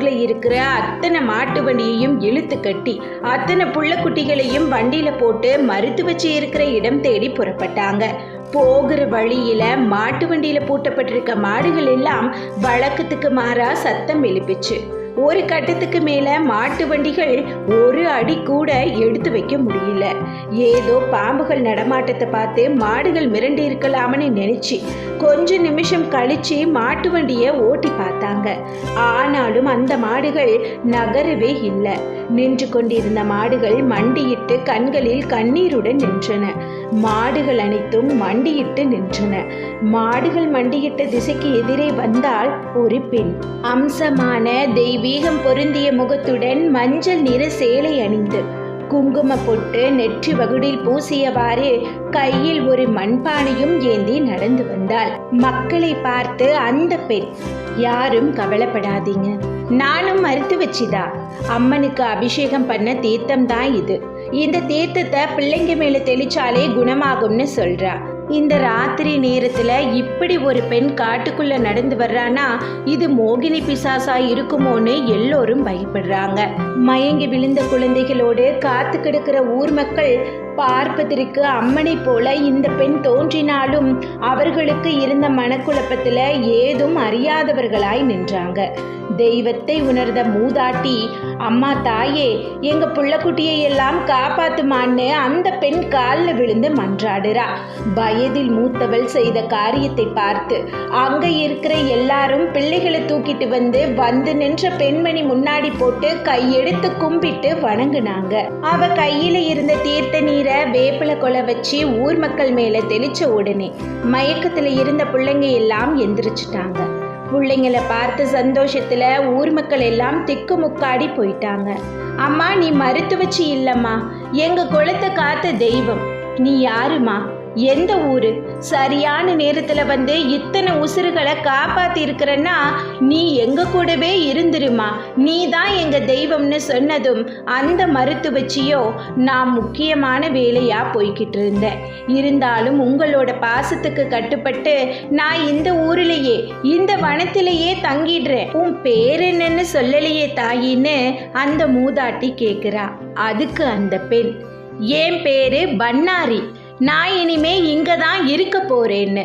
ஊர்ல இருக்கிற அத்தனை மாட்டு வண்டியையும் இழுத்து கட்டி அத்தனை புள்ளக்குட்டிகளையும் வண்டியில போட்டு மறுத்து வச்சு இருக்கிற இடம் தேடி புறப்பட்டாங்க. போகிற வழியில மாட்டு வண்டியில பூட்டப்பட்டிருக்க மாடுகள் எல்லாம் வழக்கத்துக்கு மாறா சத்தம் எழுப்பிச்சு. ஒரு கட்டத்துக்கு மேல மாட்டு வண்டிகள் ஒரு அடி கூட எடுத்து வைக்க முடியல. ஏதோ பாம்புகள் நடமாட்டத்தை பார்த்து மாடுகள் மிரண்டு இருக்கலாம்னு நினைச்சு கொஞ்ச நிமிஷம் கழிச்சு மாட்டு வண்டியை ஓட்டி பார்த்தாங்க. ஆனாலும் அந்த மாடுகள் நகரவே இல்லை. நின்று கொண்டிருந்த மாடுகள் மண்டியிட்டு கண்களில் கண்ணீருடன் நின்றன. மாடுகள் அனைத்தும் மண்டியிட்டு நின்றன. மாடுகள் மண்டியிட்ட திசைக்கு எதிரே வந்தால் ஒரு பெண். அம்சமான தெய்வீகம் பொருந்திய முகத்துடன் மஞ்சள் நிற சேலை அணிந்து குங்கும பொட்டு நெற்றி வகுடில் பூசியவாறு கையில் ஒரு மண்பானையும் ஏந்தி நடந்து வந்தாள். மக்களை பார்த்து அந்த பெண் யாரும் கவலைப்படாதீங்க. நானும் மறுத்து வச்சுதா. அம்மனுக்கு அபிஷேகம் பண்ண தீர்த்தம் தான் இது. இந்த தீர்த்தத்தை பிள்ளைங்க மேல தெளிச்சாலே குணமாகும்னு சொல்றா. இந்த ராத்திரி நேரத்துல இப்படி ஒரு பெண் காட்டுக்குள்ள நடந்து வர்றானா இது மோகினி பிசாசா இருக்குமோன்னு எல்லோரும் பயப்படுறாங்க. மயங்கி விழுந்த குழந்தைகளோடு காத்து கிடக்கிற ஊர் மக்கள் பார்ப்பதற்கு அம்மனை போல இந்த பெண் தோன்றினாலும் அவர்களுக்கு இருந்த மனக்குழப்பத்துல ஏதும் அறியாதவர்களாய் நின்றாங்க. தெய்வத்தை உணர்ந்த மூதாட்டி அம்மா தாயே எங்க புள்ளக்குட்டியை எல்லாம் காப்பாத்துமான்னு அந்த பெண் காலில் விழுந்து மன்றாடுறா. வயதில் மூத்தவள் செய்த காரியத்தை பார்த்து அங்க இருக்கிற எல்லாரும் பிள்ளைகளை தூக்கிட்டு வந்து வந்து நின்ற பெண்மணி முன்னாடி போட்டு கையெடுத்து கும்பிட்டு வணங்குனாங்க. அவ கையில இருந்த தீர்த்த வேப்பில கொலை வச்சு ஊர் மக்கள் மேல தெளிச்ச உடனே மயக்கத்துல இருந்த பிள்ளைங்க எல்லாம் எந்திரிச்சிட்டாங்க. பிள்ளைங்களை பார்த்த சந்தோஷத்துல ஊர் மக்கள் எல்லாம் திக்கு முக்காடி போயிட்டாங்க. அம்மா நீ மறுத்து வச்சு இல்லம்மா. எங்க குளத்தை காத்த தெய்வம். நீ யாருமா? எந்த ஊரு? சரியான நேரத்துல வந்து இத்தனை உசுறுகளை காப்பாத்தி இருக்கிறன்னா நீ எங்க கூடவே இருந்துருமா? நீ தான் எங்க தெய்வம்னு சொன்னதும் அந்த மருத்துவச்சியோ நான் முக்கியமான வேலையா போய்கிட்டு இருந்தேன். இருந்தாலும் உங்களோட பாசத்துக்கு கட்டுப்பட்டு நான் இந்த ஊரிலேயே இந்த வனத்திலேயே தங்கிடுறேன். உன் பேர் என்னன்னு சொல்லலையே தாயின்னு அந்த மூதாட்டி கேக்குறா. அதுக்கு அந்த பெண். என் பேரு பன்னாரி நான் இனிமே இங்கே தான் இருக்க போறேன்னு.